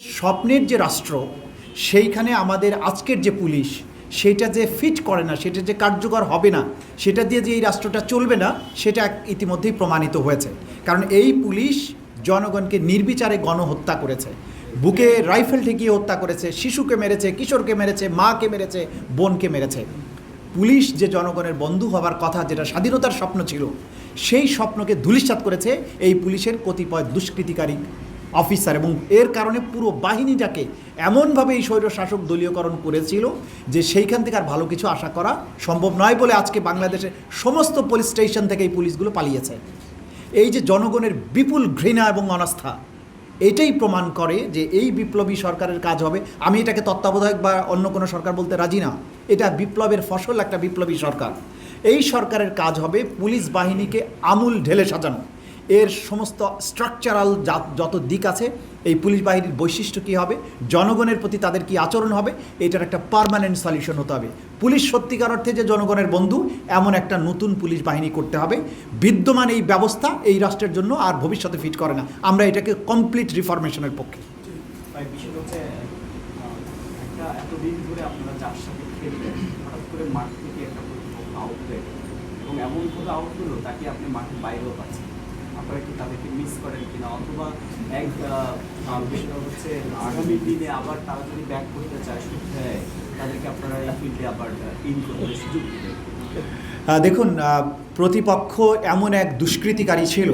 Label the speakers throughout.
Speaker 1: স্বপ্নের যে রাষ্ট্র, সেইখানে আমাদের আজকের যে পুলিশ, সেটা যে ফিট করে না, সেটা যে কার্যকর হবে না, সেটা দিয়ে যে এই রাষ্ট্রটা চলবে না, সেটা ইতিমধ্যেই প্রমাণিত হয়েছে। কারণ এই পুলিশ জনগণকে নির্বিচারে গণহত্যা করেছে। বুকে রাইফেল ঠেকিয়ে হত্যা করেছে, শিশুকে মেরেছে, কিশোরকে মেরেছে, মাকে মেরেছে, বোনকে মেরেছে। পুলিশ যে জনগণের বন্ধু হবার কথা, যেটা স্বাধীনতার স্বপ্ন ছিল, সেই স্বপ্নকে ধূলিসাৎ করেছে এই পুলিশের কতিপয় দুষ্কৃতিকারী অফিসার এবং এর কারণে পুরো বাহিনীটাকে এমনভাবে এই স্বৈর শাসক দলীয়করণ করেছিল যে সেইখান থেকে আর ভালো কিছু আশা করা সম্ভব নয় বলে আজকে বাংলাদেশের সমস্ত পুলিশ স্টেশন থেকে এই পুলিশগুলো পালিয়েছে। এই যে জনগণের বিপুল ঘৃণা এবং অনাস্থা, এটাই প্রমাণ করে যে এই বিপ্লবী সরকারের কাজ হবে। আমি এটাকে তত্ত্বাবধায়ক বা অন্য কোনো সরকার বলতে রাজি না। এটা বিপ্লবের ফসল, একটা বিপ্লবী সরকার। এই সরকারের কাজ হবে পুলিশ বাহিনীকে আমূল ঢেলে সাজানো। এর সমস্ত স্ট্রাকচারাল যত দিক আছে, এই পুলিশ বাহিনীর বৈশিষ্ট্য কী হবে, জনগণের প্রতি তাদের কি আচরণ হবে, এটার একটা পার্মানেন্ট সলিউশন হতে হবে। পুলিশ সত্যিকার অর্থে যে জনগণের বন্ধু, এমন একটা নতুন পুলিশ বাহিনী করতে হবে। বিদ্যমান এই ব্যবস্থা এই রাষ্ট্রের জন্য আর ভবিষ্যতে ফিট করে না। আমরা এটাকে কমপ্লিট রিফরমেশনের পক্ষে।
Speaker 2: এবং এমনভাবে আউট হলো তাকে আপনি মাঠের বাইরেও পাচ্ছেন আপনারা কি তাদেরকে মিস করেন কিনা? অথবা এক বিষয়টা হচ্ছে আগামী দিনে আবার তারা যদি ব্যাক করতে চায় তাদেরকে আপনারা এই ফিল্ডে আবার ইন করতে সুযোগ
Speaker 1: দেখুন প্রতিপক্ষ এমন এক দুষ্কৃতিকারী ছিল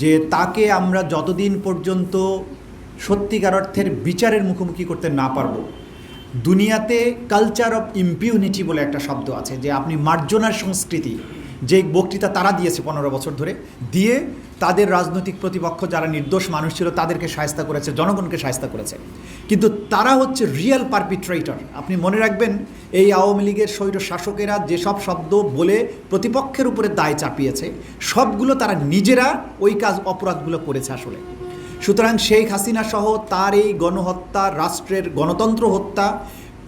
Speaker 1: যে তাকে আমরা যতদিন পর্যন্ত সত্যিকার অর্থের বিচারের মুখোমুখি করতে না পারব, দুনিয়াতে কালচার অফ ইম্পিউনিটি বলে একটা শব্দ আছে, যে আপনি মার্জনার সংস্কৃতি যে বক্তৃতা তারা দিয়েছে পনেরো বছর ধরে, দিয়ে তাদের রাজনৈতিক প্রতিপক্ষ যারা নির্দোষ মানুষ ছিল তাদেরকে সায়স্তা করেছে, জনগণকে সায়স্তা করেছে। কিন্তু তারা হচ্ছে রিয়েল পারপিট্রেটর আপনি মনে রাখবেন, এই আওয়ামী লীগের স্বৈর শাসকেরা যেসব শব্দ বলে প্রতিপক্ষের উপরে দায় চাপিয়েছে, সবগুলো তারা নিজেরা ওই কাজ, অপরাধগুলো করেছে আসলে। সুতরাং শেখ হাসিনা সহ তার এই গণহত্যা, রাষ্ট্রের গণতন্ত্র হত্যা,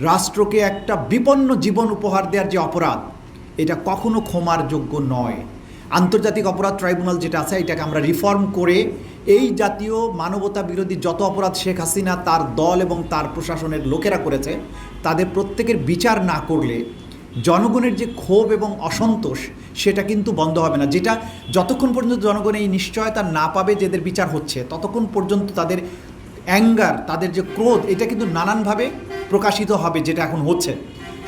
Speaker 1: রাষ্ট্রকে একটা বিপন্ন জীবন উপহার দেওয়ার যে অপরাধ এটা কখনো ক্ষমার যোগ্য নয়। আন্তর্জাতিক অপরাধ ট্রাইব্যুনাল যেটা আছে, এটাকে আমরা রিফর্ম করে এই জাতীয় মানবতা বিরোধী যত অপরাধ শেখ হাসিনা তার দল এবং তার প্রশাসনের লোকেরা করেছে, তাদের প্রত্যেকের বিচার না করলে জনগণের যে ক্ষোভ এবং অসন্তোষ, সেটা কিন্তু বন্ধ হবে না। যেটা যতক্ষণ পর্যন্ত জনগণ এই নিশ্চয়তা না পাবে যে এদের বিচার হচ্ছে, ততক্ষণ পর্যন্ত তাদের অ্যাঙ্গার, তাদের যে ক্রোধ, এটা কিন্তু নানানভাবে প্রকাশিত হবে, যেটা এখন হচ্ছে।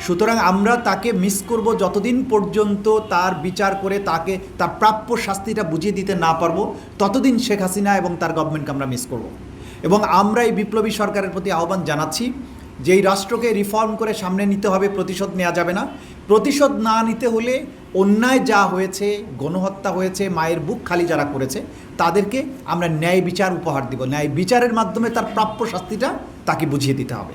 Speaker 1: সুতরাং আমরা তাকে মিস করব যতদিন পর্যন্ত তার বিচার করে তাকে, তার প্রাপ্য শাস্তিটা বুঝিয়ে দিতে না পারব, ততদিন শেখ হাসিনা এবং তার গভর্নমেন্টকে আমরা মিস করব। এবং আমরা এই বিপ্লবী সরকারের প্রতি আহ্বান জানাচ্ছি যে এই রাষ্ট্রকে রিফর্ম করে সামনে নিতে হবে, প্রতিশোধ নেওয়া যাবে না। প্রতিশোধ না নিতে হলে অন্যায় যা হয়েছে, গণহত্যা হয়েছে, মায়ের বুক খালি যারা করেছে, তাদেরকে আমরা ন্যায় বিচার উপহার দিব। ন্যায় বিচারের মাধ্যমে তার প্রাপ্য শাস্তিটা তাকে বুঝিয়ে দিতে হবে।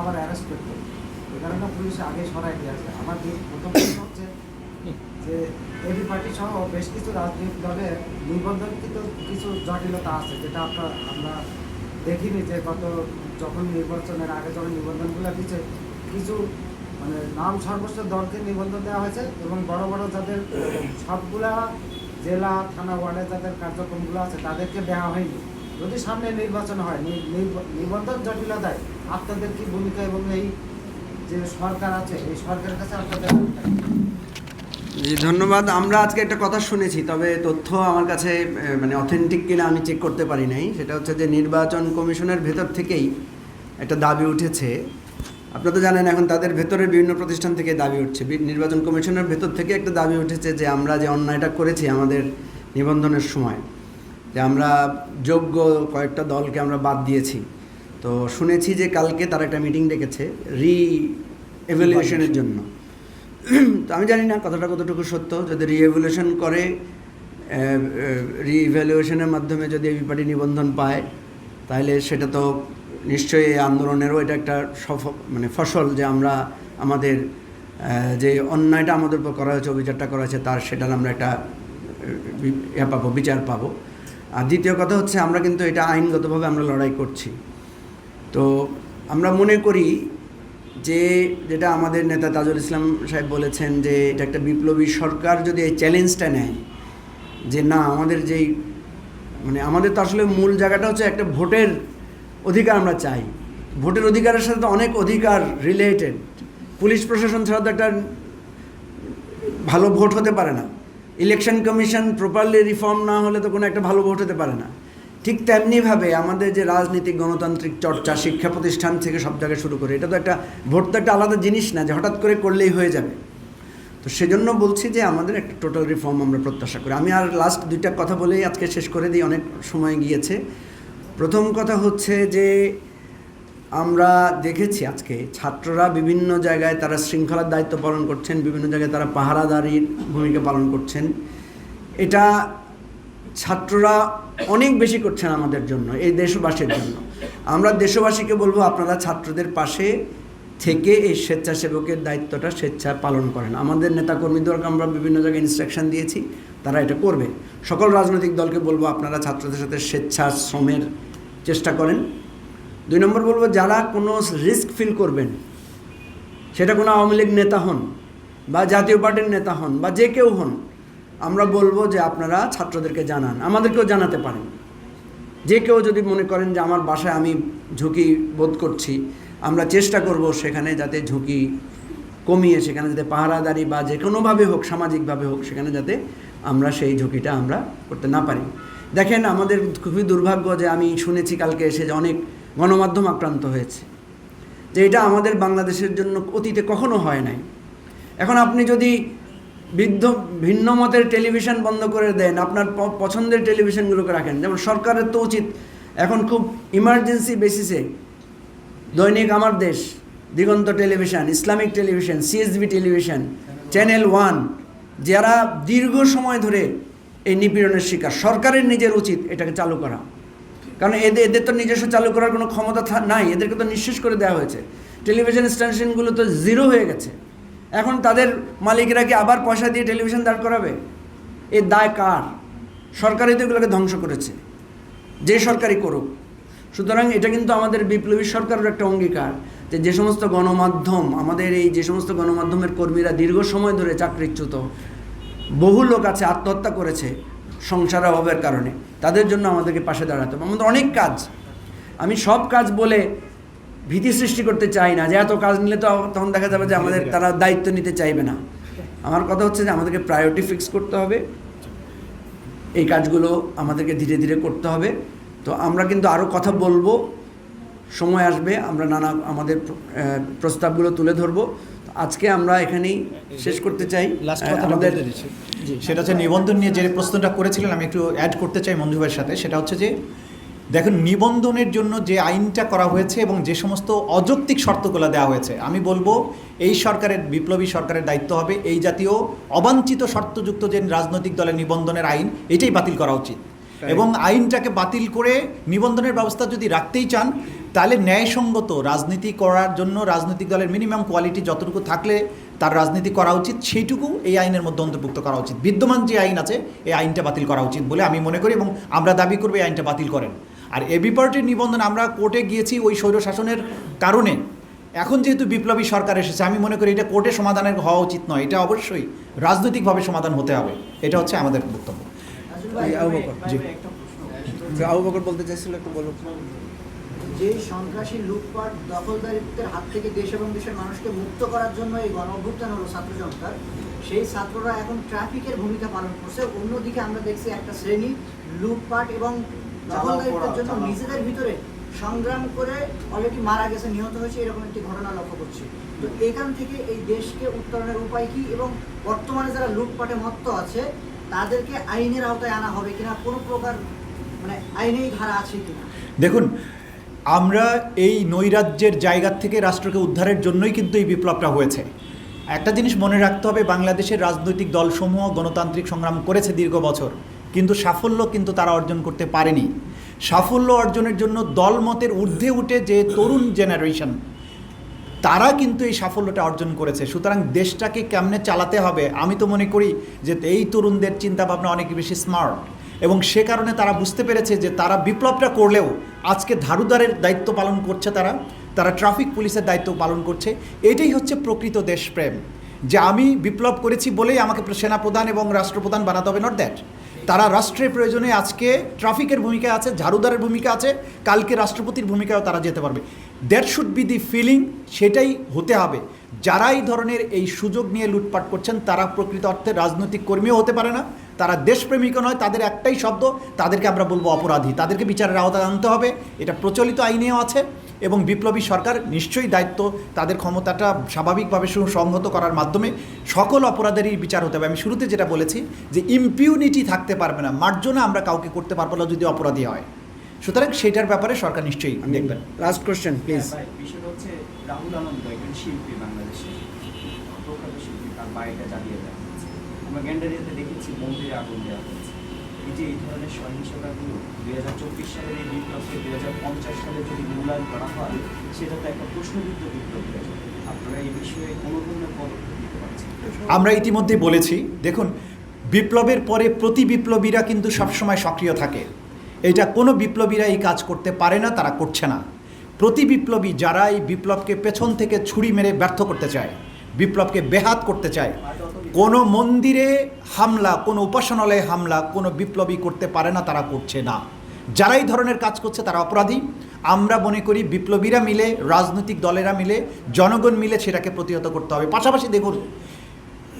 Speaker 3: আবার আগে সরাই দিয়ে আমার প্রথম হচ্ছে যে এবি পার্টি সহ বেশ কিছু রাজনৈতিক দলের নিবন্ধনকৃত কিছু জটিলতা আছে, যেটা আপনার আমরা দেখিনি যে গত যখন নির্বাচনের আগে যখন নিবন্ধনগুলো দিচ্ছে কিছু মানে নাম সর্বস্ব দলকে নিবন্ধন দেওয়া হয়েছে এবং বড় বড় যাদের সবগুলা জেলা, থানা, ওয়ার্ডে যাদের কার্যক্রমগুলো আছে, তাদেরকে দেওয়া হয়নি যদি সামনে নির্বাচন হয় নিবন্ধন জটিলতায় আপনাদের কি ভূমিকা এবং এই যে সরকার আছে, এই সরকারের কাছে আপনাদের?
Speaker 4: জি ধন্যবাদ। আমরা আজকে একটা কথা শুনেছি তবে তথ্য আমার কাছে মানে অথেন্টিক কিনা আমি চেক করতে পারি নাই। সেটা হচ্ছে যে নির্বাচন কমিশনের ভেতর থেকেই একটা দাবি উঠেছে। আপনারা তো জানেন এখন তাদের ভেতরে বিভিন্ন প্রতিষ্ঠান থেকে দাবি উঠছে। নির্বাচন কমিশনের ভেতর থেকে একটা দাবি উঠেছে যে আমরা যে অন্যায়টা করেছি আমাদের নিবন্ধনের সময় যে আমরা যোগ্য কয়েকটা দলকে আমরা বাদ দিয়েছি। তো শুনেছি যে কালকে তারা একটা মিটিং ডেকেছে রি এভ্যালুয়েশনের জন্য। তো আমি জানি না কথাটা কতটুকু সত্য, যদি রিএভলিউশন করে রিইভ্যালুয়েশনের মাধ্যমে যদি এই পার্টি নিবন্ধন পায়, তাহলে সেটা তো নিশ্চয়ই এই আন্দোলনেরও এটা একটা সফ মানে ফসল যে আমরা আমাদের যে অন্যায়টা আমাদের উপর করা হয়েছে, অবিচারটা করা হয়েছে, তার সেটার আমরা একটা ইয়ে পাবো, বিচার পাবো। আর দ্বিতীয় কথা হচ্ছে, আমরা কিন্তু এটা আইনগতভাবে আমরা লড়াই করছি। তো আমরা মনে করি যে যেটা আমাদের নেতা তাজুল ইসলাম সাহেব বলেছেন যে এটা একটা বিপ্লবী সরকার যদি এই চ্যালেঞ্জটা নেয়, যে না, আমাদের যেই মানে আমাদের তো আসলে মূল জায়গাটা হচ্ছে একটা ভোটের অধিকার আমরা চাই। ভোটের অধিকারের সাথে তো অনেক অধিকার রিলেটেড পুলিশ প্রশাসন ছাড়া তো একটা ভালো ভোট হতে পারে না। ইলেকশন কমিশন প্রপারলি রিফর্ম না হলে তো কোনো একটা ভালো ভোট হতে পারে না। ঠিক তেমনিভাবে আমাদের যে রাজনীতিক গণতান্ত্রিক চর্চা, শিক্ষা প্রতিষ্ঠান থেকে সব জায়গায় শুরু করে, এটা তো একটা ভোট তো একটা আলাদা জিনিস না, যে হঠাৎ করে করলেই হয়ে যাবে। তো সেজন্য বলছি যে আমাদের একটা টোটাল রিফর্ম আমরা প্রত্যাশা করি। আমি আর লাস্ট দুইটা কথা বলেই আজকে শেষ করে দিই, অনেক সময় গিয়েছে। প্রথম কথা হচ্ছে যে আমরা দেখেছি আজকে ছাত্ররা বিভিন্ন জায়গায় তারা শৃঙ্খলার দায়িত্ব পালন করছেন, বিভিন্ন জায়গায় তারা পাহারাদারির ভূমিকা পালন করছেন। এটা ছাত্ররা অনেক বেশি করছেন আমাদের জন্য, এই দেশবাসীর জন্য। আমরা দেশবাসীকে বলব, আপনারা ছাত্রদের পাশে থেকে এই স্বেচ্ছাসেবকের দায়িত্বটা স্বেচ্ছা পালন করেন। আমাদের নেতাকর্মীদেরকে আমরা বিভিন্ন জায়গায় ইনস্ট্রাকশন দিয়েছি, তারা এটা করবে। সকল রাজনৈতিক দলকে বলব, আপনারা ছাত্রদের সাথে স্বেচ্ছা শ্রমের চেষ্টা করেন। দুই নম্বর বলব, যারা কোনো রিস্ক ফিল করবেন, সেটা কোনো আওয়ামী লীগ নেতা হন বা জাতীয় পার্টির নেতা হন বা যে কেউ হন আমরা বলব যে আপনারা ছাত্রদেরকে জানান। আমাদেরকেও জানাতে পারেন। যে কেউ যদি মনে করেন যে আমার বাসায় আমি ঝুঁকি বোধ করছি, আমরা চেষ্টা করব সেখানে যাতে ঝুঁকি কমিয়ে, সেখানে যাতে পাহারাদারি বা যে কোনোভাবে হোক, সামাজিকভাবে হোক, সেখানে যাতে আমরা সেই ঝুঁকিটা আমরা করতে না পারি। দেখেন, আমাদের খুবই দুর্ভাগ্য যে আমি শুনেছি কালকে এসে যে অনেক গণমাধ্যম আক্রান্ত হয়েছে। যে এটা আমাদের বাংলাদেশের জন্য অতীতে কখনো হয় নাই। এখন আপনি যদি বৃদ্ধ ভিন্ন মতের টেলিভিশন বন্ধ করে দেন, আপনার পছন্দের টেলিভিশনগুলোকে রাখেন। যেমন সরকারের তো উচিত, এখন খুব ইমার্জেন্সি বেসিসে Dainik Amar Desh, Diganta television, Islamic television CSB television channel one যারা দীর্ঘ সময় ধরে এই নিপীড়নের শিকার, সরকারের নিজের উচিত এটাকে চালু করা। কারণ এদের এদের তো নিজস্ব চালু করার কোনো ক্ষমতা নাই, এদেরকে তো নিঃশেষ করে দেওয়া হয়েছে। টেলিভিশন স্টেশনগুলো তো জিরো হয়ে গেছে। এখন তাদের মালিকরা কি আবার পয়সা দিয়ে টেলিভিশন দাঁড় করাবে? এর দায় কার? সরকারই তো এগুলোকে ধ্বংস করেছে। যে সরকারই করুক। সুতরাং এটা কিন্তু আমাদের বিপ্লবী সরকারের একটা অঙ্গীকার যে যে সমস্ত গণমাধ্যম, আমাদের এই যে সমস্ত গণমাধ্যমের কর্মীরা দীর্ঘ সময় ধরে চাকরিচ্যুত, বহু লোক আছে আত্মহত্যা করেছে সংসার অভাবের কারণে। তাদের জন্য আমাদেরকে পাশে দাঁড়াতে হবে। আমাদের অনেক কাজ। আমি সব কাজ বলে ভীতি সৃষ্টি করতে চাই না যে এত কাজ নিলে তো তখন দেখা যাবে যে আমাদের তারা দায়িত্ব নিতে চাইবে না। আমার কথা হচ্ছে যে আমাদেরকে প্রায়োরিটি ফিক্স করতে হবে। এই কাজগুলো আমাদেরকে ধীরে ধীরে করতে হবে। তো আমরা কিন্তু আরও কথা বলব সময় আসবে আমরা নানা আমাদের প্রস্তাবগুলো তুলে ধরবো। আজকে আমরা এখানেই শেষ করতে চাই। আমাদের
Speaker 1: আমাদের সেটা হচ্ছে নিবন্ধন নিয়ে যে প্রশ্নটা করেছিলেন আমি একটু অ্যাড করতে চাই মঞ্জু ভাইয়ের সাথে। সেটা হচ্ছে যে দেখুন নিবন্ধনের জন্য যে আইনটা করা হয়েছে এবং যে সমস্ত অযৌক্তিক শর্তগুলো দেওয়া হয়েছে আমি বলব এই সরকারের বিপ্লবী সরকারের দায়িত্ব হবে এই জাতীয় অবাঞ্ছিত শর্তযুক্ত যে রাজনৈতিক দলের নিবন্ধনের আইন এটাই বাতিল করা উচিত। এবং আইনটাকে বাতিল করে নিবন্ধনের ব্যবস্থা যদি রাখতেই চান তাহলে ন্যায়সঙ্গত রাজনীতি করার জন্য রাজনৈতিক দলের মিনিমাম কোয়ালিটি যতটুকু থাকলে তার রাজনীতি করা উচিত সেইটুকু এই আইনের মধ্যে অন্তর্ভুক্ত করা উচিত। বিদ্যমান যে আইন আছে এই আইনটা বাতিল করা উচিত বলে আমি মনে করি এবং আমরা দাবি করব এই আইনটা বাতিল করেন। আর এবি পার্টির নিবন্ধন আমরা কোর্টে গিয়েছি ওই স্বৈর শাসনের কারণে। এখন যেহেতু বিপ্লবী সরকার এসেছে আমি মনে করি এটা কোর্টে সমাধানের হওয়া উচিত নয়। এটা অবশ্যই রাজনৈতিকভাবে সমাধান হতে হবে। এটা হচ্ছে আমাদের বক্তব্য।
Speaker 4: আবু বকর। বলতে চাইছিল একটু বলো
Speaker 5: যে সন্ত্রাসী লুটপাট দখলদারিত্বের হাত থেকে দেশ এবং দেশের মানুষকে মুক্ত করার জন্য এই গণ অভ্যুত্থান হলো ছাত্র জনতার সেই ছাত্ররা এখন ট্রাফিকের ভূমিকা পালন করছে। অন্যদিকে আমরা দেখছি একটা শ্রেণি লুটপাট এবং জন্য নিজেদের ভিতরে সংগ্রাম করে অলরেডি মারা গেছে, নিহত হয়েছে, এরকম একটি ঘটনা লক্ষ্য করছি। তো এখান থেকে এই দেশকে উত্তরণের উপায় কি এবং বর্তমানে যারা লুটপাটে মত্ত আছে, তাদেরকে আইনের আওতায় আনা হবে কিনা, কোনো প্রকার মানে আইনেই ধারা আছে কিনা?
Speaker 1: দেখুন, আমরা এই নৈরাজ্যের জায়গা থেকে রাষ্ট্রকে উদ্ধারের জন্যই কিন্তু এই বিপ্লবটা হয়েছে। একটা জিনিস মনে রাখতে হবে, বাংলাদেশের রাজনৈতিক দলসমূহ গণতান্ত্রিক সংগ্রাম করেছে দীর্ঘ বছর। কিন্তু সাফল্য কিন্তু তারা অর্জন করতে পারেনি। সাফল্য অর্জনের জন্য দলমতের ঊর্ধ্বে উঠে যে তরুণ জেনারেশন তারা কিন্তু এই সাফল্যটা অর্জন করেছে। সুতরাং দেশটাকে কেমনে চালাতে হবে, আমি তো মনে করি যে এই তরুণদের চিন্তাভাবনা অনেক বেশি স্মার্ট এবং সে কারণে তারা বুঝতে পেরেছে যে তারা বিপ্লবটা করলেও আজকে ধারুদারের দায়িত্ব পালন করছে তারা তারা ট্রাফিক পুলিশের দায়িত্ব পালন করছে। এটাই হচ্ছে প্রকৃত দেশপ্রেম। যে আমি বিপ্লব করেছি বলেই আমাকে সেনাপ্রধান এবং রাষ্ট্রপ্রধান বানাতে হবে নট দ্যাট তারা রাষ্ট্রের প্রয়োজনে আজকে ট্রাফিকের ভূমিকা আছে, ঝাড়ুদারের ভূমিকা আছে, কালকে রাষ্ট্রপতির ভূমিকাও তারা যেতে পারবে। That should be the feeling সেটাই হতে হবে। যারা এই ধরনের এই সুযোগ নিয়ে লুটপাট করছেন, তারা প্রকৃত অর্থে রাজনৈতিক কর্মীও হতে পারে না তারা দেশপ্রেমিকও নয় তাদের একটাই শব্দ তাদেরকে আমরা বলব অপরাধী। তাদেরকে বিচারের আওতায় আনতে হবে। এটা প্রচলিত আইনেও আছে এবং বিপ্লবী সরকার নিশ্চয়ই দায়িত্ব তাদের ক্ষমতাটা স্বাভাবিকভাবে সুসংহত করার মাধ্যমে সকল অপরাধেরই বিচার হতে হবে। আমি শুরুতে যেটা বলেছি যে ইম্পিউনিটি থাকতে পারবে না মার্জনা আমরা কাউকে করতে পারব না যদি অপরাধী হয়। সুতরাং সেটার ব্যাপারে সরকার নিশ্চয়ই দেখবেন।
Speaker 4: লাস্ট কোশ্চেন প্লিজ
Speaker 2: বিষয়টা হচ্ছে রাহুল আনন্দ একজন শিল্পী বাংলাদেশে। তার বাড়িটা জ্বালিয়ে দেওয়া হয়েছে আমরা গ্যান্ডারিয়াতে দেখেছি মন্দিরে আগুন দেওয়া হয়েছে। এই যে এই ধরনের সহিংসতাগুলো দুই হাজার চব্বিশ সালের এই বিপ্লবকে দুই হাজার পঞ্চাশ সালে যদি মূল্যায়ন করা হয়, সেটা তো একটা প্রশ্নবিদ্ধ বিপ্লব আপনারা এই বিষয়ে কোনো ধরনের পদক্ষেপ নিতে পারছেন
Speaker 1: আমরা ইতিমধ্যেই বলেছি, দেখুন, বিপ্লবের পরে প্রতি বিপ্লবীরা কিন্তু সবসময় সক্রিয় থাকে। এটা কোনো বিপ্লবীরা এই কাজ করতে পারে না, তারা করছে না। প্রতি বিপ্লবী যারা এই বিপ্লবকে পেছন থেকে ছুরি মেরে ব্যর্থ করতে চায় বিপ্লবকে বেহাত করতে চায়। কোনো মন্দিরে হামলা, কোনো উপাসনালয়ে হামলা, কোনো বিপ্লবী করতে পারে না, তারা করছে না। যারা এই ধরনের কাজ করছে, তারা অপরাধী। আমরা মনে করি বিপ্লবীরা মিলে, রাজনৈতিক দলেরা মিলে, জনগণ মিলে সেটাকে প্রতিহত করতে হবে। পাশাপাশি দেখুন,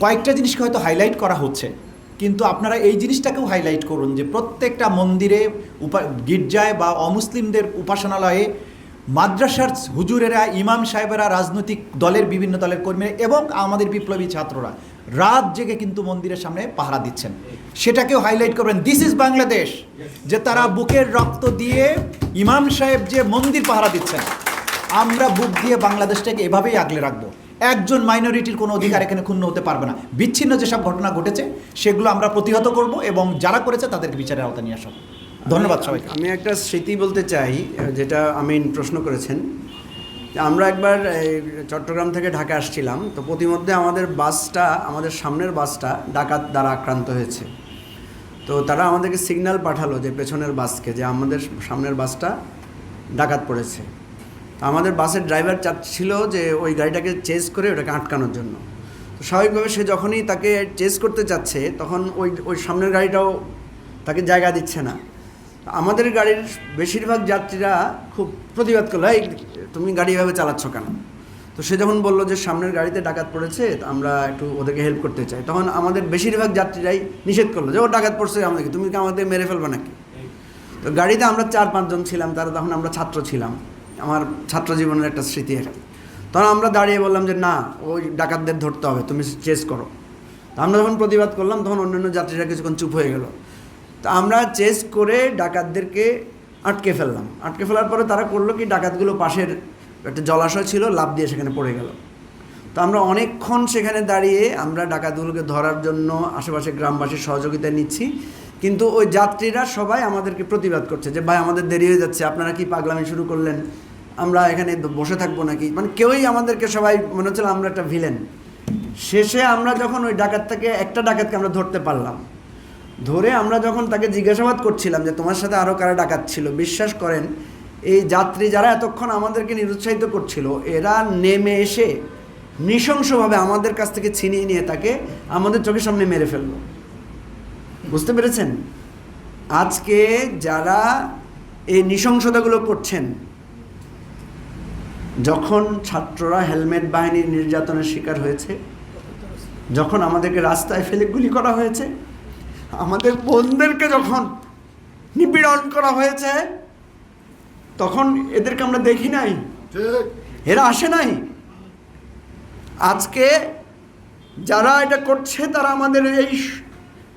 Speaker 1: কয়েকটা জিনিসকে হয়তো হাইলাইট করা হচ্ছে। কিন্তু আপনারা এই জিনিসটাকেও হাইলাইট করুন যে প্রত্যেকটা মন্দিরে উপা, গির্জায় বা অমুসলিমদের উপাসনালয়ে মাদ্রাসার হুজুরেরা, ইমাম সাহেবেরা, রাজনৈতিক দলের বিভিন্ন দলের কর্মীরা এবং আমাদের বিপ্লবী ছাত্ররা রাত জেগে কিন্তু মন্দিরের সামনে পাহারা দিচ্ছেন। সেটাকেও হাইলাইট করবেন। দিস ইজ বাংলাদেশ যে তারা বুকের রক্ত দিয়ে ইমাম সাহেব যে মন্দির পাহারা দিচ্ছেন। আমরা বুক দিয়ে বাংলাদেশটাকে এভাবেই আগলে রাখব। একজন মাইনরিটির কোনো অধিকার এখানে ক্ষুণ্ণ হতে পারবে না। বিচ্ছিন্ন যেসব ঘটনা ঘটেছে, সেগুলো আমরা প্রতিহত করব এবং যারা করেছে তাদেরকে বিচারের আওতা নিয়ে আসা হবে। ধন্যবাদ সবাইকে।
Speaker 4: আমি একটা স্মৃতি বলতে চাই, যেটা আমিন প্রশ্ন করেছেন। আমরা একবার চট্টগ্রাম থেকে ঢাকা আসছিলাম, তো প্রতিমধ্যে আমাদের বাসটা, আমাদের সামনের বাসটা ডাকাত দ্বারা আক্রান্ত হয়েছে। তো তারা আমাদেরকে সিগন্যাল পাঠালো যে পেছনের বাসকে, যে আমাদের সামনের বাসটা ডাকাত পড়েছে। আমাদের বাসের ড্রাইভার চাচ্ছিল যে ওই গাড়িটাকে চেস করে ওটাকে আটকানোর জন্য। তো স্বাভাবিকভাবে সে যখনই তাকে চেস করতে চাচ্ছে, তখন ওই ওই সামনের গাড়িটাও তাকে জায়গা দিচ্ছে না। আমাদের গাড়ির বেশিরভাগ যাত্রীরা খুব প্রতিবাদ করল, এই, তুমি গাড়ি এভাবে চালাচ্ছ কেন? তো সে যখন বলল যে সামনের গাড়িতে ডাকাত পড়েছে আমরা একটু ওদেরকে হেল্প করতে চাই। তখন আমাদের বেশিরভাগ যাত্রীরাই নিষেধ করল যে, ও ডাকাত পড়ছে আমাদেরকে, তুমি কি আমাদের মেরে ফেলবে নাকি? তো গাড়িতে আমরা চার পাঁচজন ছিলাম, তারা তখন আমরা ছাত্র ছিলাম। আমার ছাত্র জীবনের একটা স্মৃতি আর কি তখন আমরা দাঁড়িয়ে বললাম যে, না, ওই ডাকাতদের ধরতে হবে, তুমি চেস করো। তো আমরা যখন প্রতিবাদ করলাম, তখন অন্যান্য যাত্রীরা কিছুক্ষণ চুপ হয়ে গেল। তো আমরা চেস করে ডাকাতদেরকে আটকে ফেললাম। আটকে ফেলার পরে তারা করল কি, ডাকাতগুলো পাশের একটা জলাশয় ছিল লাভ দিয়ে সেখানে পড়ে গেল। তো আমরা অনেকক্ষণ সেখানে দাঁড়িয়ে আমরা ডাকাতগুলোকে ধরার জন্য আশেপাশে গ্রামবাসীর সহযোগিতা নিচ্ছি। কিন্তু ওই যাত্রীরা সবাই আমাদেরকে প্রতিবাদ করছে যে, ভাই, আমাদের দেরি হয়ে যাচ্ছে, আপনারা কি পাগলামি শুরু করলেন? আমরা এখানে বসে থাকব নাকি? মানে কেউই আমাদেরকে সবাই, মনে হচ্ছিল আমরা একটা ভিলেন। শেষে আমরা যখন ওই ডাকাতটাকে, একটা ডাকাতকে আমরা ধরতে পারলাম। ধরে আমরা যখন তাকে জিজ্ঞাসাবাদ করছিলাম যে তোমার সাথে আরও কারা ডাকাত ছিল, বিশ্বাস করেন, এই যাত্রী যারা এতক্ষণ আমাদেরকে নিরুৎসাহিত করছিল, এরা নেমে এসে নৃশংসভাবে আমাদের কাছ থেকে ছিনিয়ে নিয়ে তাকে আমাদের চোখের সামনে মেরে ফেলল। বুঝতে পেরেছেন? আজকে যারা এই নৃশংসতাগুলো করছেন, যখন ছাত্ররা হেলমেট বাহিনীর নির্যাতনের শিকার হয়েছে, যখন আমাদেরকে রাস্তায় ফেলে গুলি করা হয়েছে আমাদের বোনদেরকে যখন নিপীড়ন করা হয়েছে তখন এদেরকে আমরা দেখি নাই। এরা আসে নাই। আজকে যারা এটা করছে তারা আমাদের এই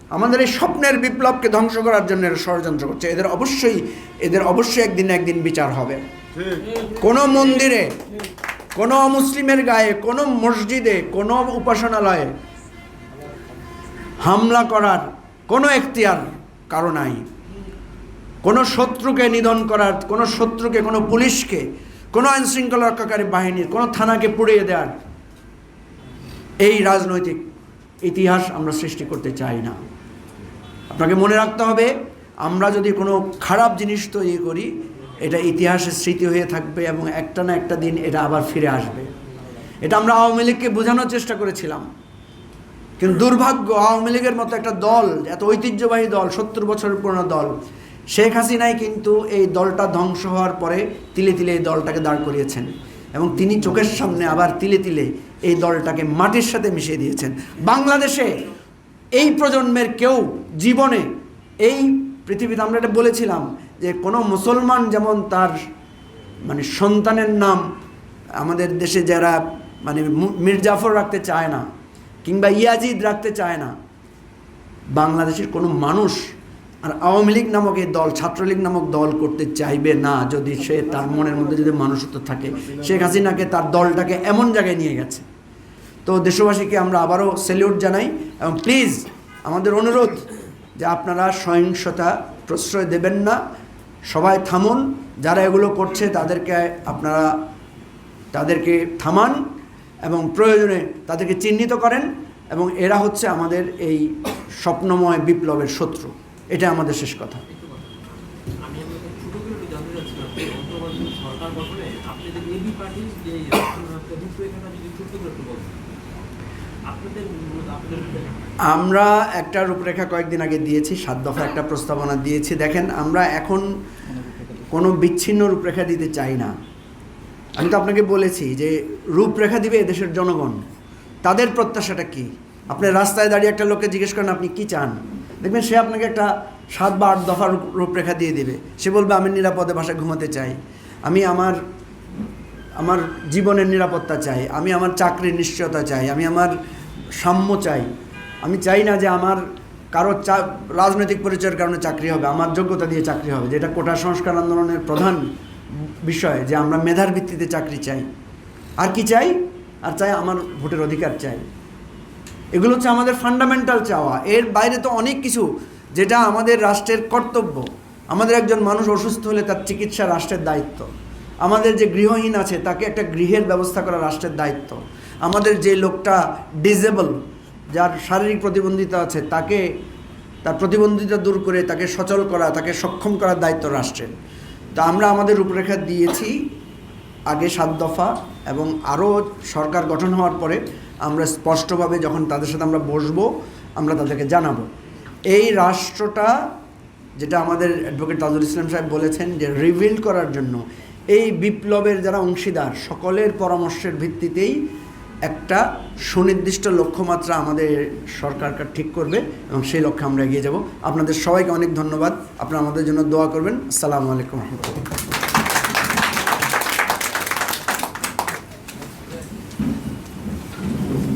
Speaker 4: আমাদের এই স্বপ্নের বিপ্লবকে ধ্বংস করার জন্য এরা ষড়যন্ত্র করছে। এদের অবশ্যই এদের অবশ্যই একদিন একদিন বিচার হবে। কোনো মন্দিরে কোনো মুসলিমের গায়ে কোনো মসজিদে কোনো উপাসনালয়ে হামলা করার কোনো এখতিয়ার, কারও নাই। কোনো শত্রুকে নিধন করার, কোনো শত্রুকে, কোনো পুলিশকে, কোনো আইনশৃঙ্খলা রক্ষাকারী বাহিনীর, কোনো থানাকে পুড়িয়ে দেওয়ার এই রাজনৈতিক ইতিহাস আমরা সৃষ্টি করতে চাই না। আপনাকে মনে রাখতে হবে, আমরা যদি কোনো খারাপ জিনিস তৈরি করি, এটা ইতিহাসের স্মৃতি হয়ে থাকবে এবং একটা না একটা দিন এটা আবার ফিরে আসবে। এটা আমরা আওয়ামী লীগকে বোঝানোর চেষ্টা করেছিলাম। কিন্তু দুর্ভাগ্য, আওয়ামী লীগের মতো একটা দল, এত ঐতিহ্যবাহী দল, সত্তর বছরের পুরনো দল, শেখ হাসিনাই কিন্তু এই দলটা ধ্বংস হওয়ার পরে তিলে তিলে এই দলটাকে দাঁড় করিয়েছেন এবং তিনি চোখের সামনে আবার তিলে তিলে এই দলটাকে মাটির সাথে মিশিয়ে দিয়েছেন। বাংলাদেশে এই প্রজন্মের কেউ জীবনে এই পৃথিবীতে আমরা এটা বলেছিলাম যে কোনো মুসলমান যেমন তার মানে সন্তানের নাম আমাদের দেশে যারা মানে মির্জাফর রাখতে চায় না কিংবা ইয়াজিদ রাখতে চায় না। বাংলাদেশের কোনো মানুষ আর আওয়ামী লীগ নামক এই দল, ছাত্রলীগ নামক দল করতে চাইবে না যদি সে তার মনের মধ্যে যদি মানুষত্ব থাকে। শেখ হাসিনাকে তার দলটাকে এমন জায়গায় নিয়ে গেছে। তো দেশবাসীকে আমরা আবারও স্যালিউট জানাই এবং প্লিজ আমাদের অনুরোধ যে আপনারা সহিংসতা প্রশ্রয় দেবেন না। সবাই থামুন, যারা এগুলো করছে তাদেরকে আপনারা, তাদেরকে থামান। এবং প্রয়োজনে তাদেরকে চিহ্নিত করেন এবং এরা হচ্ছে আমাদের এই স্বপ্নময় বিপ্লবের শত্রু। এটা আমাদের শেষ কথা। আমরা একটা রূপরেখা কয়েকদিন আগে দিয়েছি সাত দফা একটা প্রস্তাবনা দিয়েছি। দেখেন আমরা এখন কোনো বিচ্ছিন্ন রূপরেখা দিতে চাই না। আমি তো আপনাকে বলেছি যে রূপরেখা দিবে এদেশের জনগণ। তাদের প্রত্যাশাটা কি? আপনি রাস্তায় দাঁড়িয়ে একটা লোককে জিজ্ঞেস করেন, আপনি কি চান? দেখবেন সে আপনাকে একটা সাত বা আট দফা রূপ- রূপরেখা দিয়ে দিবে। সে বলবে, আমি নিরাপদে বাসায় ঘুমাতে চাই। আমি আমার আমার জীবনের নিরাপত্তা চাই। আমি আমার চাকরির নিশ্চয়তা চাই। আমি আমার সাম্য চাই। আমি চাই না যে আমার কারও চা, রাজনৈতিক পরিচয়ের কারণে চাকরি হবে। আমার যোগ্যতা দিয়ে চাকরি হবে। যেটা কোটা সংস্কার আন্দোলনের প্রধান বিষয় যে আমরা মেধার ভিত্তিতে চাকরি চাই। আর কি চাই? আর চাই আমার ভোটের অধিকার চাই। এগুলো হচ্ছে আমাদের ফান্ডামেন্টাল চাওয়া। এর বাইরে তো অনেক কিছু যেটা আমাদের রাষ্ট্রের কর্তব্য। আমাদের একজন মানুষ অসুস্থ হলে তার চিকিৎসা রাষ্ট্রের দায়িত্ব। আমাদের যে গৃহহীন আছে তাকে একটা গৃহের ব্যবস্থা করা রাষ্ট্রের দায়িত্ব। আমাদের যে লোকটা ডিজেবল যার শারীরিক প্রতিবন্ধিতা আছে, তাকে, তার প্রতিবন্ধিতা দূর করে, তাকে সচল করা, তাকে সক্ষম করার দায়িত্ব রাষ্ট্রের। তো আমরা আমাদের রূপরেখা দিয়েছি আগে সাত দফা এবং আরও সরকার গঠন হওয়ার পরে আমরা স্পষ্টভাবে যখন তাদের সাথে আমরা বসবো, আমরা তাদেরকে জানাব। এই রাষ্ট্রটা, যেটা আমাদের অ্যাডভোকেট তাজুল ইসলাম সাহেব বলেছেন যে রিভিল করার জন্য, এই বিপ্লবের যারা অংশীদার, সকলের পরামর্শের ভিত্তিতেই একটা সুনির্দিষ্ট লক্ষ্যমাত্রা আমাদের সরকারকে ঠিক করবে এবং সেই লক্ষ্যে আমরা এগিয়ে যাব। আপনাদের সবাইকে অনেক ধন্যবাদ। আপনারা আমাদের জন্য দোয়া করবেন। আসসালামু আলাইকুম রহমতুল্লাহ।